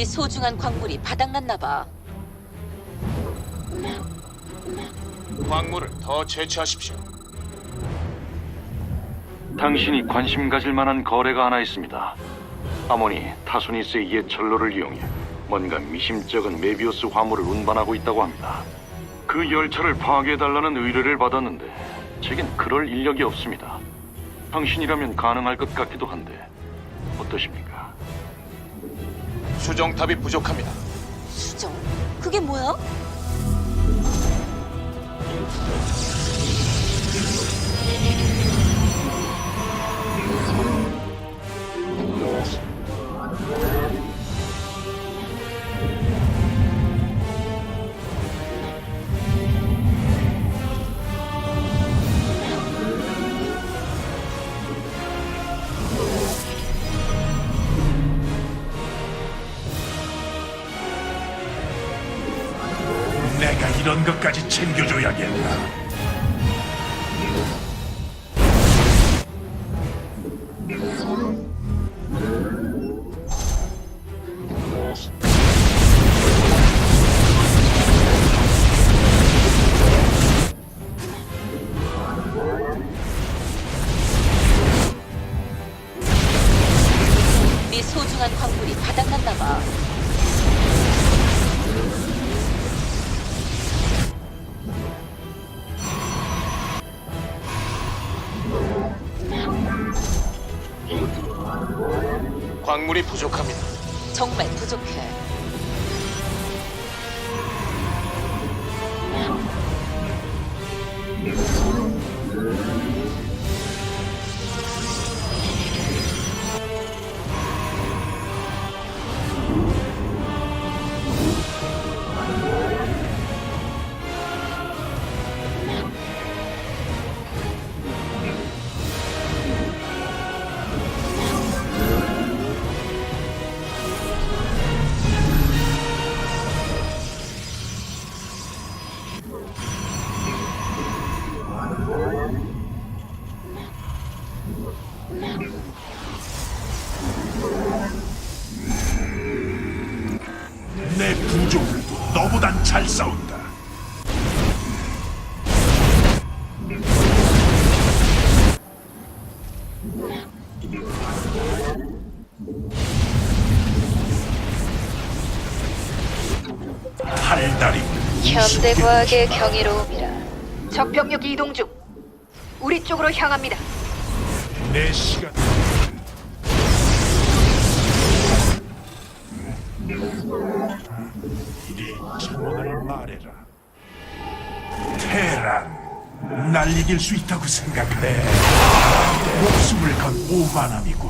네 소중한 광물이 바닥났나 봐. 광물을 더 채취하십시오. 당신이 관심 가질 만한 거래가 하나 있습니다. 아모니 타소니스의 옛 철로를 이용해 뭔가 미심쩍은 메비우스 화물을 운반하고 있다고 합니다. 그 열차를 파괴해달라는 의뢰를 받았는데 제겐 그럴 인력이 없습니다. 당신이라면 가능할 것 같기도 한데 수정탑이 부족합니다. 수정? 그게 뭐야? 것까지 챙겨줘야겠다. 부족합니다. 정말 부족해. 잘 싸운다. 팔다리 현대 과학의 경이로움이라 적병력 이동 중 우리 쪽으로 향합니다. 내 시간 날 이길 수 있다고 생각해 목숨을 건 오만함이군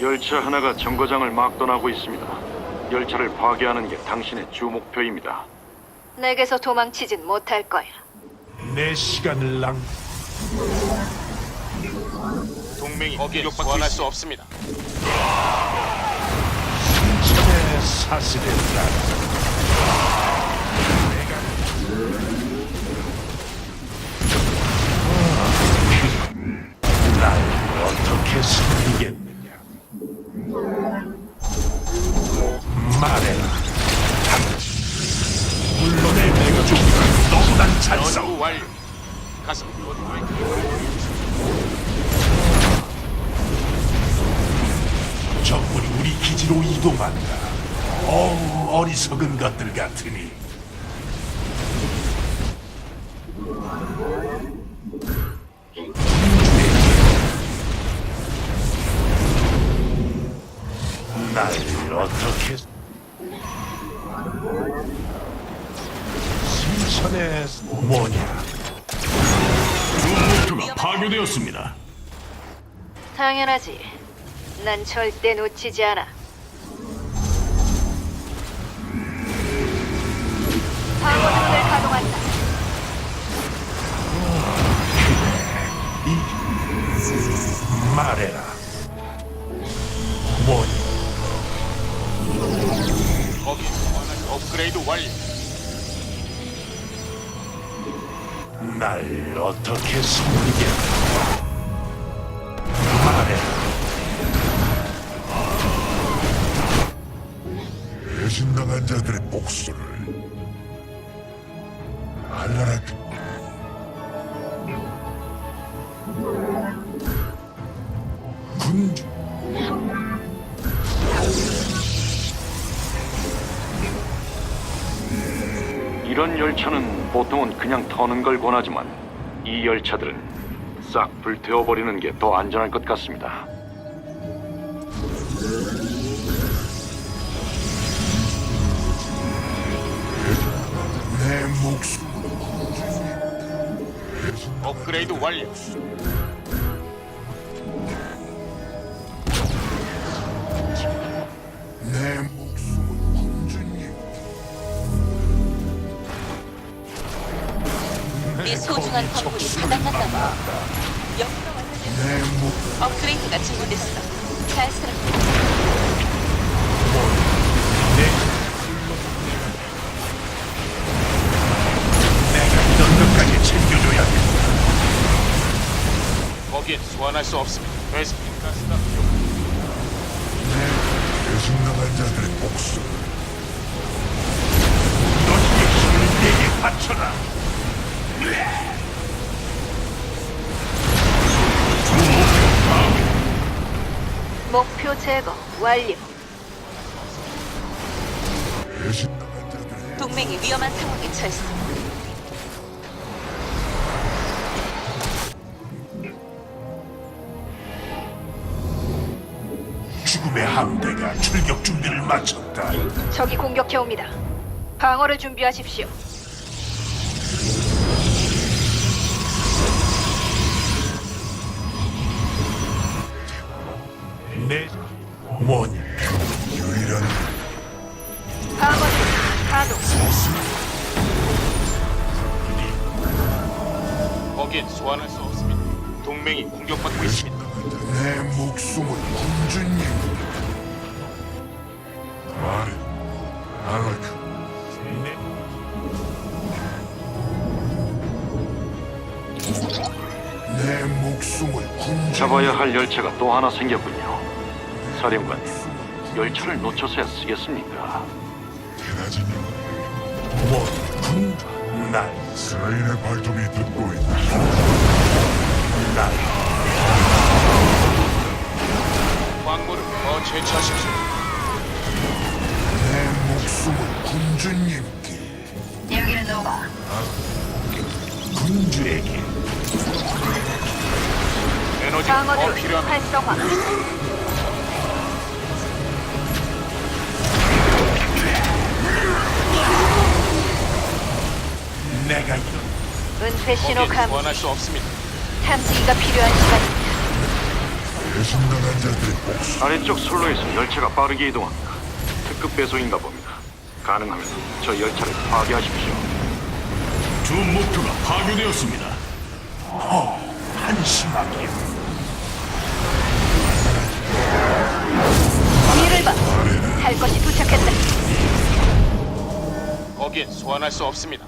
열차 하나가 정거장을 막 떠나고 있습니다. 열차를 파괴하는 게 당신의 주 목표입니다. 내게서 도망치진 못할 거야. 내 시간을 낭. 동맹이 거기에 소환할 수 없습니다. 천의 사슬에 따라 내가 날 어떻게 숨기겠느냐? 말해 싸워 연구 완료. 가슴 적군이 우리 기지로 이동한다 어우 어리석은 것들 같으니 날 어떻게 천의 뭐냐? 루포트가 파괴되었습니다. 당연하지. 난 절대 놓치지 않아. 파고등을 가동한다. 말해라. 뭐니? 거기 소환한 업그레이드 완료. 날 어떻게 섬기겠다. 말해. 배신당한 자들의 목소를 알라라 군주 이런 열차는 보통은 그냥 터는 걸 권하지만 이 열차들은 싹 불태워버리는 게 더 안전할 것 같습니다. 내 목숨 업그레이드 완료. 네 소중한 바닥났나 봐. 여기가 완료됐어. 내목 업그레이드가 준비됐어. 잘 살아. 내가. 거기엔 소환할 수 없습니다. 베스핀 가스가 부족. 배신당한 자들의 목소를 너희의 힘을 내게 바쳐라. 목표 제거 완료. 동맹이 위험한 상황에 처했어. 죽음의 함대가 출격 준비를 마쳤다. 적이 공격해 옵니다. 방어를 준비하십시오. 내 뭐냐? 유일한 방어를 가동. 거기엔 소환할 수 없습니다. 동맹이 공격받고 있습니다. 자내 목숨은 군주님 말해 알라카 내내 목숨은 군주 잡아야 할 열차가 또 하나 생겼군요. 사령관님, 열차를 놓쳐서야 쓰겠습니까? 군주. 날, 스라인의 발톱이 듣고 있다 날. 광물을 더 채취하십시오. 내 목숨은 군주님께 여기는 노바. 군주에게 에너지가 더 필요합니다. 활성화. 내가 이런 은폐 신호 거기엔 감지. 소환할 수 없습니다. 탐지기가 필요한 시간입니다. 배신당한 자들의 아래쪽 선로에서 열차가 빠르게 이동합니다. 특급 배송인가 봅니다. 가능하면 저 열차를 파괴하십시오. 주 목표가 파괴되었습니다. 허, 한심하게. 뒤를 봐. 할 것이 도착했다. 거기엔 소환할 수 없습니다.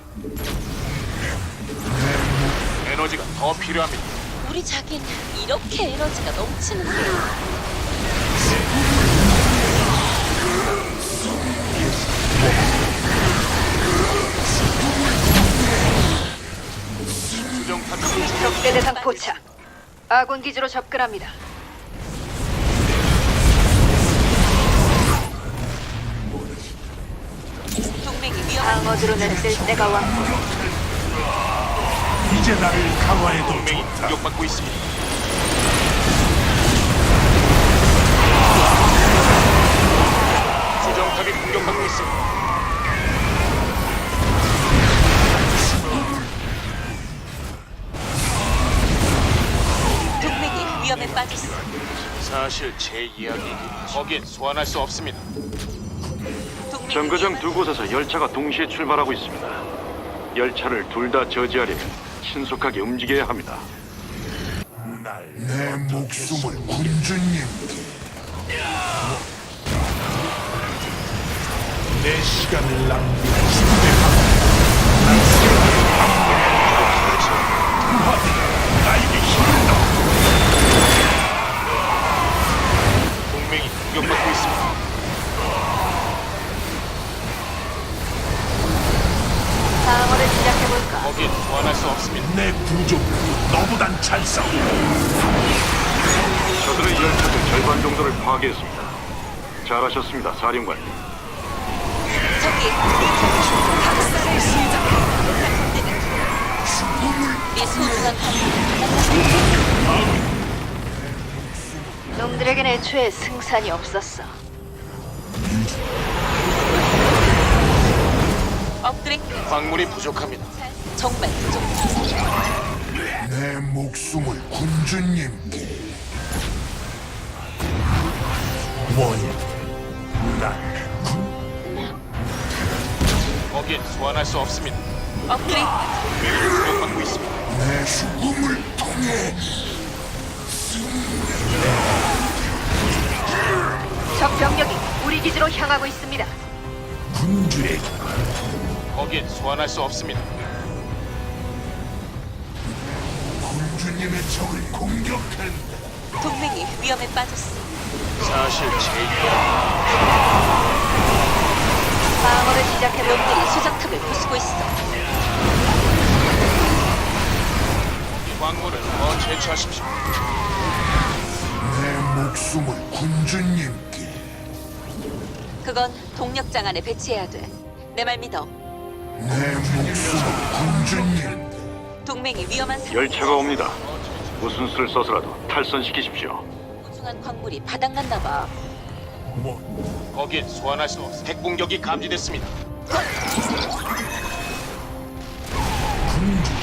에너지가 더 필요합니다. 우리 자긴 이렇게 에너지가 넘치는데. 수정 탑이 적대 대상 포착. 아군 기지로 접근합니다. 방어 드론을 쓸 때가 왔고 이제 나를 강화해도 동맹이 좋다. 공격받고 있습니다. 수정탑이 공격받고 있습니다. 동맹이 위험에 빠졌어. 사실 제 이야기이긴 거기엔 소환할 수 없습니다. 정거장 두 곳에서 열차가 동시에 출발하고 있습니다. 열차를 둘 다 저지하려면 신속하게 움직여야 합니다. 날내 목숨은 군주님께 내 시간을 낭비한 죽 잘하셨습니다, 사령관님. 저기 박살을 시작해. 놈들에겐 애초에 승산이 없었어. 업그레이드 광물이 부족합니다. 정말 부족해. 내 목숨을 군주님께 뭐 냐난 거긴 소환할 수 없습니다. 업그레이드 동맹이 공격받고 있습니다. 내 죽음을 통해 적 병력이 우리 기지로 향하고 있습니다. 군주에게 거긴 소환할 수 없습니다. 군주님의 적을 공격한다. 동맹이 위험에 빠졌어. 사실 제 이야기. 방어를 시작해볼까? 놈들이 수정탑을 부수고 있어. 이 광물을 더 채취하십시오. 내 목숨을 군주님께 그건 동력장 안에 배치해야 돼. 내 말 믿어. 내 목숨을 군주님께 동맹이 위험한 상황에 열차가 옵니다. 무슨 수를 써서라도 탈선시키십시오. 소중한 광물이 바닥났나 봐. 뭐 거긴 소환할 수 없습니다. 핵공격이 감지됐습니다. 목숨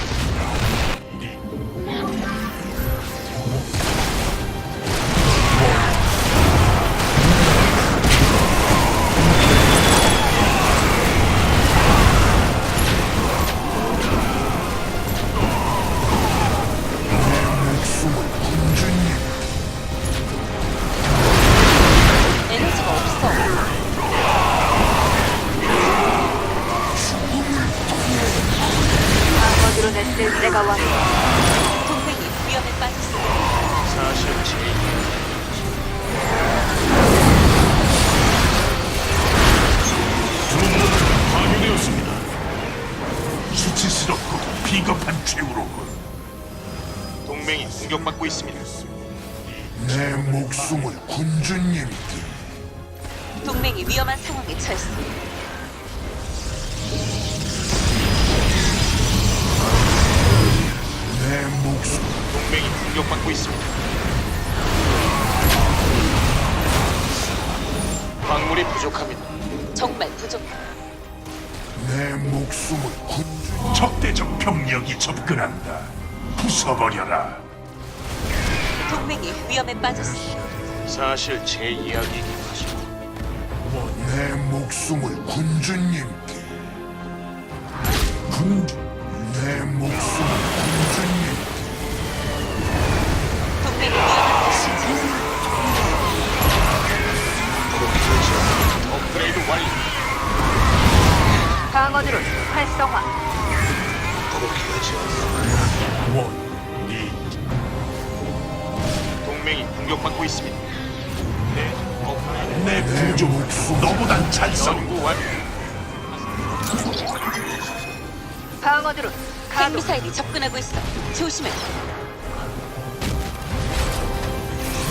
동맹이 위험한 상황에. 내 목숨 동맹이 공격받고 있습니다. 광물이 부족합니다. 정말 부족해. 내 목숨을 군주 적대적 병력이 접근한다 부숴버려라 동맹이 위험에 빠졌어. 사실 제 이야기이긴. 내 목숨을 군주님께. 군주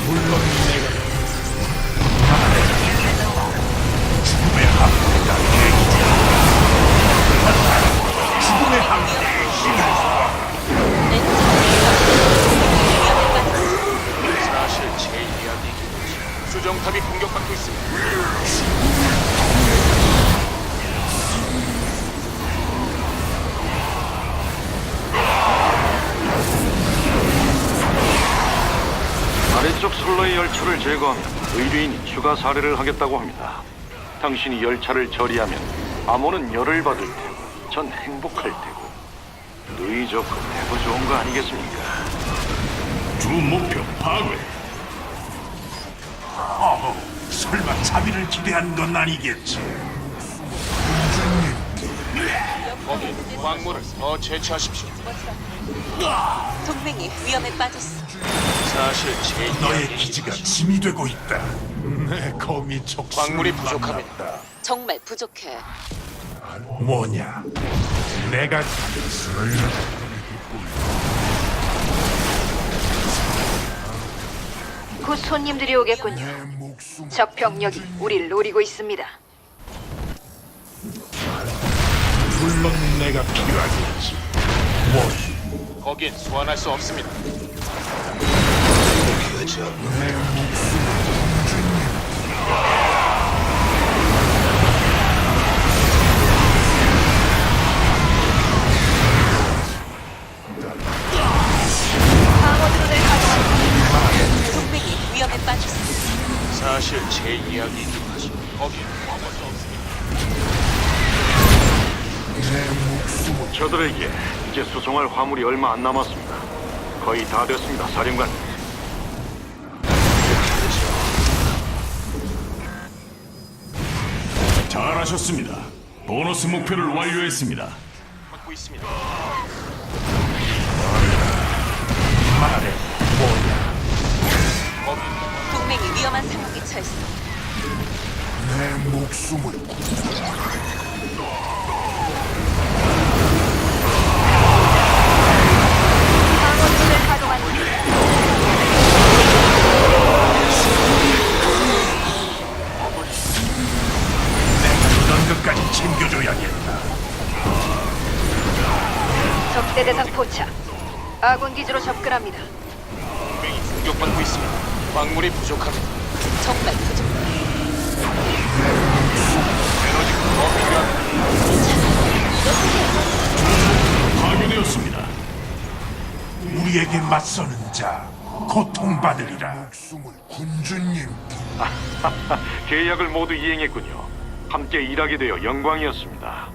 물론 사례를 하겠다고 합니다. 당신이 열차를 처리하면 암호는 열을 받을 테고 전 행복할 테고 누이 좋고 대고 좋은 거 아니겠습니까? 주 목표 파괴. 어머, 설마 자비를 기대한 건 아니겠지? 거기 광물을 더 채취하십시오. 동맹이 위험에 빠졌어. 사실 제 너의 이야기 기지가 짐이 되고 있다. 내 검이 촉수를 광물이 부족합니다. 정말 부족해. 뭐냐? 내가 곧 손님들이 오겠군요. 내 목숨 적 병력이 우리를 노리고 있습니다. 물론 내가 필요하겠지. 뭐 거긴 소환할 수 없습니다. 위험에 빠졌어. 사실 제 이야기이긴 하죠. 거긴 아무도 없습니다. 저들에게 이제 수송할 화물이 얼마 안 남았습니다. 거의 다 됐습니다, 사령관. 잘하셨습니다. 보너스 목표를 완료했습니다. 받고 있습니다. 말해. 거긴 동맹이 위험한 상황에 처했어. 내 목숨을 기지로 접근합니다. 동맹이 공격받고 있습니다. 광물이 부족합니다. 정말 부족해. 에너지가 더 필요합니다. 파괴되었습니다. 우리에게 맞서는 자 고통받으리라. 목숨을 군주님께 계약을 모두 이행했군요. 함께 일하게 되어 영광이었습니다.